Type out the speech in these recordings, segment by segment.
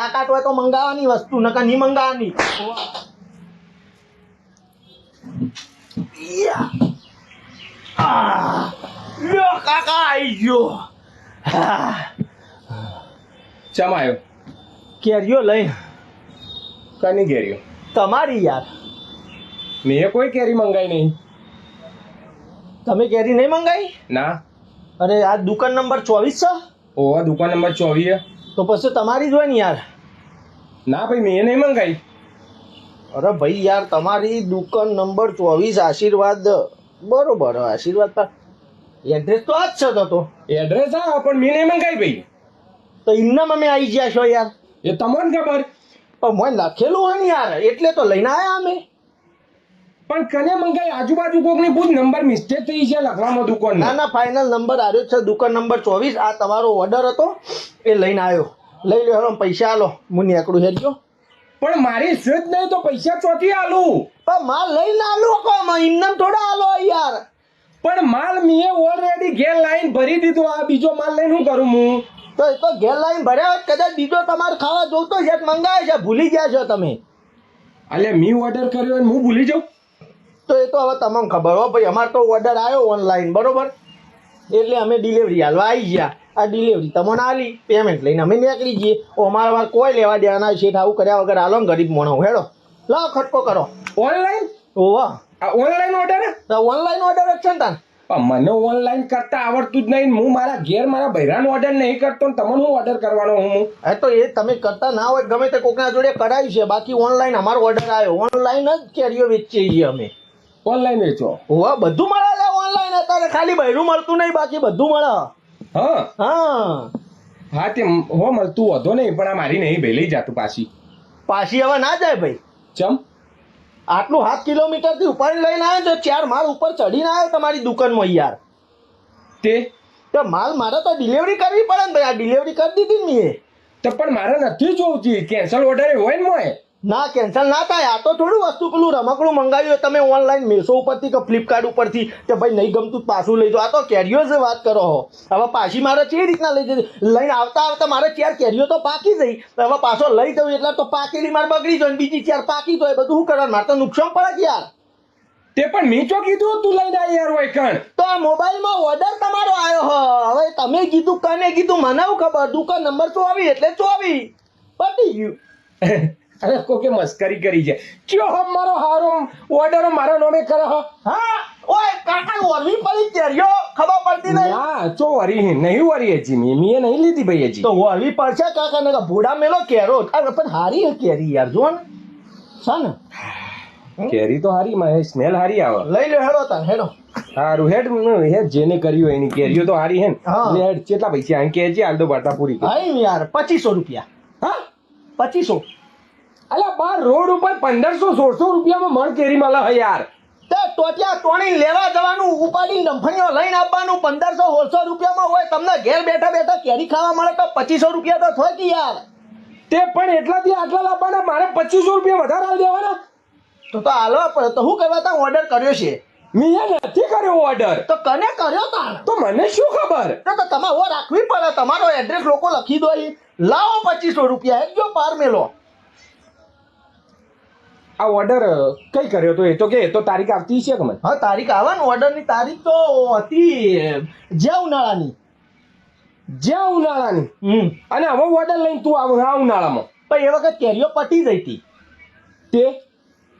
તાકાત હોય તો મંગાવવાની વસ્તુ નકર નહીં મંગાવવાની કાકા આઈ ગયો. ચમ આવ્યો? કેરીઓ લઈને કની કેરીઓ? તમારી યાર. મેં કોઈ કેરી મંગાઈ નહીં. તમે કેરી નહીં મંગાવી ના. અરે આ દુકાન નંબર ચોવીસ છે? ઓહો દુકાન નંબર ચોવીસ તો પછી તમારી જ હોય ને યાર. ના ભાઈ મેં નહીં મંગાઈ. અરે ભાઈ યાર તમારી દુકાન નંબર ચોવીસ આશીર્વાદ બરોબર આશીર્વાદ પર એડ્રેસ તો આ જ છે તો એડ્રેસ હા પણ મેં નહીં મંગાઈ ભાઈ. તો ઇન્નામાં અમે આવી ગયા છો યાર. એ તમને ખબર? પણ મેં લખેલું હોય ને યાર એટલે તો લઈને આવ્યા અમે. પણ કને મંગાઈ? આજુબાજુ કોકની પૂછ નંબર મિસ્ટેક થઈ છે લખવામાં દુકાન ના ના ફાઇનલ નંબર આવ્યો છે. દુકાન નંબર ચોવીસ આ તમારો ઓર્ડર હતો એ લઈને આવ્યો. લઈ લો હેલો પૈસા આલો. હું નીકળું હેરજો પણ મારી સેજ નહીં તો પૈસા ચોથી આલું? પણ માલ લઈને આલો કો ઇન્નામ થોડા આલો યાર. પણ માલ મીએ ઓલરેડી ઘેર લાઈન ભરી દીધો આ બીજો માલ લઈને શું કરું હું? તો એ તો ઘેર લાઈન ભર્યા હોત કદાચ બીજો તમારે ખાવા જોતો છે મંગાવે છે ભૂલી ગયા છો તમે. અલ્યા મી ઓર્ડર કર્યો અને હું ભૂલી જાઉં? તો એ તો હવે તમને ખબર હો ભાઈ અમારે તો ઓર્ડર આવ્યો ઓનલાઈન બરોબર? એટલે અમે ડિલિવરી હાલવા આવી ગયા. આ ડિલિવરી તમને આલી પેમેન્ટ લઈને અમે નીકળી જઈએ. અમારા વાર કોઈ લેવા દેવાના છે આવું કર્યા વગર હાલો ગરીબ મોણો હેડો. લાવ ખટકો કરો. ઓનલાઈન ઓવા. આ ઓનલાઈન ઓર્ડર તો ઓનલાઈન ઓર્ડર જ છે ને મને ઓનલાઈન કરતા આવડતું જ નહીં હું મારા ઘેર મારા બૈરાનો ઓર્ડર નહીં કરતો ને તમને હું ઓર્ડર કરવાનો હું? હા એ તો એ તમે કરતા ના હોય ગમે તે કોકના જોડે કરાવ્યું છે બાકી ઓનલાઈન અમારો ઓર્ડર આવ્યો. ઓનલાઈન જ કેરીઓ વેચીએ છીએ અમે. ઓનલાઈન વેચો? હોવા બધું મળે છે તારે ખાલી બૈરું મળતું નહીં બાકી બધું મળે. હા. હા. હા તે હો મળતું વધો નહીં પણ આ મારી નહીં ભાઈ લઈ જાતું પાછી. પાછી હવે ના જાય ભાઈ. ચમ? આટલું સાત કિલોમીટરથી ઉપાડી લઈને આવ્યો તો ચાર માળ ઉપર ચડીને આવ્યો તમારી દુકાનમાં યાર. તે? તો માલ મારે તો ડિલિવરી કરવી પડે ને ભાઈ. આ ડિલિવરી કરી દીધી ને મેં. તો પણ મારે નથી જોવતી કેન્સલ ઓર્ડર હોય ને મોય ના કેન્સલ ના થાય. આ તો થોડું વસ્તુ પેલું રમકડું મંગાવ્યું હોય તમે ઓનલાઈન મેશો ઉપરથી કે ફ્લિપકાર્ટ ઉપરથી કે ભાઈ નહીં ગમતું પાછું લઈ જાઓ. આ તો કેરીઓ જ વાત કરો હો. હવે પાછી મારે કેવી રીતના લઈ જતી લઈને આવતા આવતા મારે ચાર કેરીઓ તો પાકી જઈ હવે પાછો લઈ જવું એટલે તો પાકેલી મારે બગડી જાય બીજી ચાર પાકી તો એ બધું શું કરવાનું? મારે તો નુકસાન પડે યાર. તે પણ મેં ચો કીધું તું લઈને આવી યાર હોય કણ. તો આ મોબાઈલમાં ઓર્ડર તમારો આવ્યો હ. હવે તમે કીધું કને કીધું મને ખબર? દુકાન નંબર ચોવી એટલે ચોવી પતી ગયું. અરે કોકે મસ્કરી કરી છે. કયો હમ મારો હારો? ઓર્ડર મારા નામે કરે હ. હા? ઓય કાકા ઓરવી પડી કેરીઓ ખબર પડતી નહીં. ના ચો વરી નહીં વરી હજી મે. મે નહીં લીધી ભાઈ હજી. તો ઓરવી પડશે કાકા ને ભૂડા મેલો કેરો. અરે પણ હારી હે કેરી યાર જો ને. સન કેરી તો હારી માં સ્મેલ હારી આવે. લઈ લે હેડો તાર હેડો. હારું હેડ હેડ જેને કર્યું એની કેરીઓ તો હારી હે ને. હા. હેડ કેટલા પૈસા? આમ કે છે તો વાર્તા પૂરી. હાઈ યાર પચીસો રૂપિયા. હા? પચીસો. અલ્યા બાર રોડ ઉપર પંદરસો સોળસો રૂપિયામાં મણ કેરી મળે હે યાર. તે ટોટિયા ટોણી લેવા જવાનું ઉપાડી ડંફણીઓ લઈને આપવાનું પંદરસો સોળસો રૂપિયામાં હોય તમને ઘેર બેઠા બેઠા કેરી ખાવા મળે તો પચીસો રૂપિયા તો થોય કે યાર. તે પણ એટલાથી આટલા લાવવાના મારે પચીસો રૂપિયા વધારે હાલ દેવાના. તો તો હાલવા પડે તો હું કહેવા તા ઓર્ડર કર્યો છે. મેં નથી કર્યો ઓર્ડર તો કને કર્યો તાણ તો મને શું ખબર? તો તમારે રાખવી પડે તમારો એડ્રેસ લોકો લખી દો. લાવો પચીસો રૂપિયા એક જો પાર મેલો. આ ઓર્ડર કઈ કર્યો તો એ? તો કે તો તારીખ આવતી છે કે મને? હા તારીખ આવવાની ઓર્ડરની તારીખ તો હતી જ્યાં ઉનાળાની. જ્યાં ઉનાળાની? હમ. અને હવે ઓર્ડર લઈને તું આવ આ ઉનાળામાં. પણ એ વખત કેરીઓ પટી જઈ હતી. તે?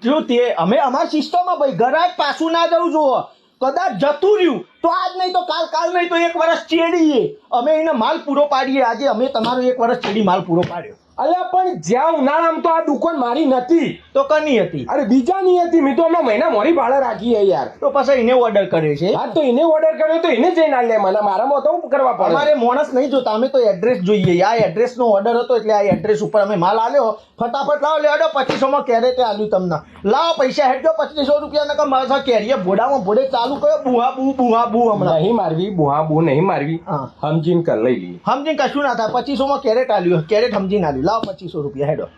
જો તે અમે અમારા સિસ્ટમમાં ભાઈ ઘરાક પાછું ના જવું જુઓ. કદાચ જતું રહ્યું. તો આજ નહીં તો કાલ કાલ નહીં તો એક વર્ષ ચેડીએ. અમે એને માલ પૂરો પાડીએ. આજે અમે તમારો એક વર્ષ ચેડી માલ પૂરો પાડ્યો. અલ્યા પણ જ્યાં ઉનાળામાં તો આ દુકાન મારી નથી. તો કની હતી? અરે બીજાની હતી. મેં તો હમણાં મહિના મોરી ભાડે રાખી યાર. તો પછી એને ઓર્ડર કર્યો છે? હા તો એને ઓર્ડર કર્યો તો એને જઈને લે મને મારામાં તો કરવા પડે. અમારે માણસ નહીં જોતા. અમે તો એડ્રેસ જોઈએ. આ એડ્રેસનો ઓર્ડર હતો એટલે આ એડ્રેસ ઉપર અમે માલ આલ્યો. ફટાફટ લાવો લેડો પચીસોમાં કેરેટે આલ્યું તમને. લાવો પૈસા હેડજો પચીસો રૂપિયા નકર મારા કેરીએ ભોડામાં ભોડે ચાલુ કર્યો. બુહા બુ બુહા બુ હમણાં. નહીં મારવી બુહા બુ નહીં મારવી સમજીને કર લઈ લઈએ સમજીને કશું ના થાય. પચીસોમાં કેરેટ આલ્યું કેરેટ સમજીને આલ્યું. લાવ પચીસો રૂપિયા હેડો.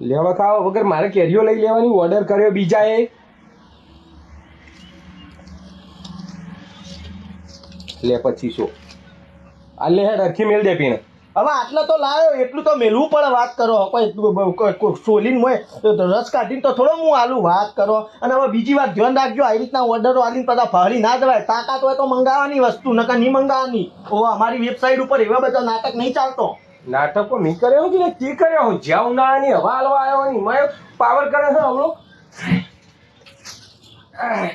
લેવા ખાવા વગર મારે કેરીઓ લઈ લેવાની ઓર્ડર કર્યો બીજાએ. લે પચીસો. આ લે હેડ અરખી મેલ દે પીને. હવે આટલા તો લાવ્યો એટલું તો મેલવું પડે વાત કરો. સોલીને મોય રસ કાઢીને તો થોડો હું આલું વાત કરો. અને હવે બીજી વાત ધ્યાન રાખજો, આવી રીતના ઓર્ડરો આલીને બધા ફરી ના જવાય. તાકાત હોય તો મંગાવવાની વસ્તુ, નકર નહીં મંગાવવાની. ઓ અમારી વેબસાઇટ ઉપર એવા બધા નાટક નહીં ચાલતો. નાટકો મેં કર્યો કે તે કર્યો હું? જ્યાં ઉનાળાની હવા હાલવા આવ્યો ની મેં પાવર કરે છે આહ.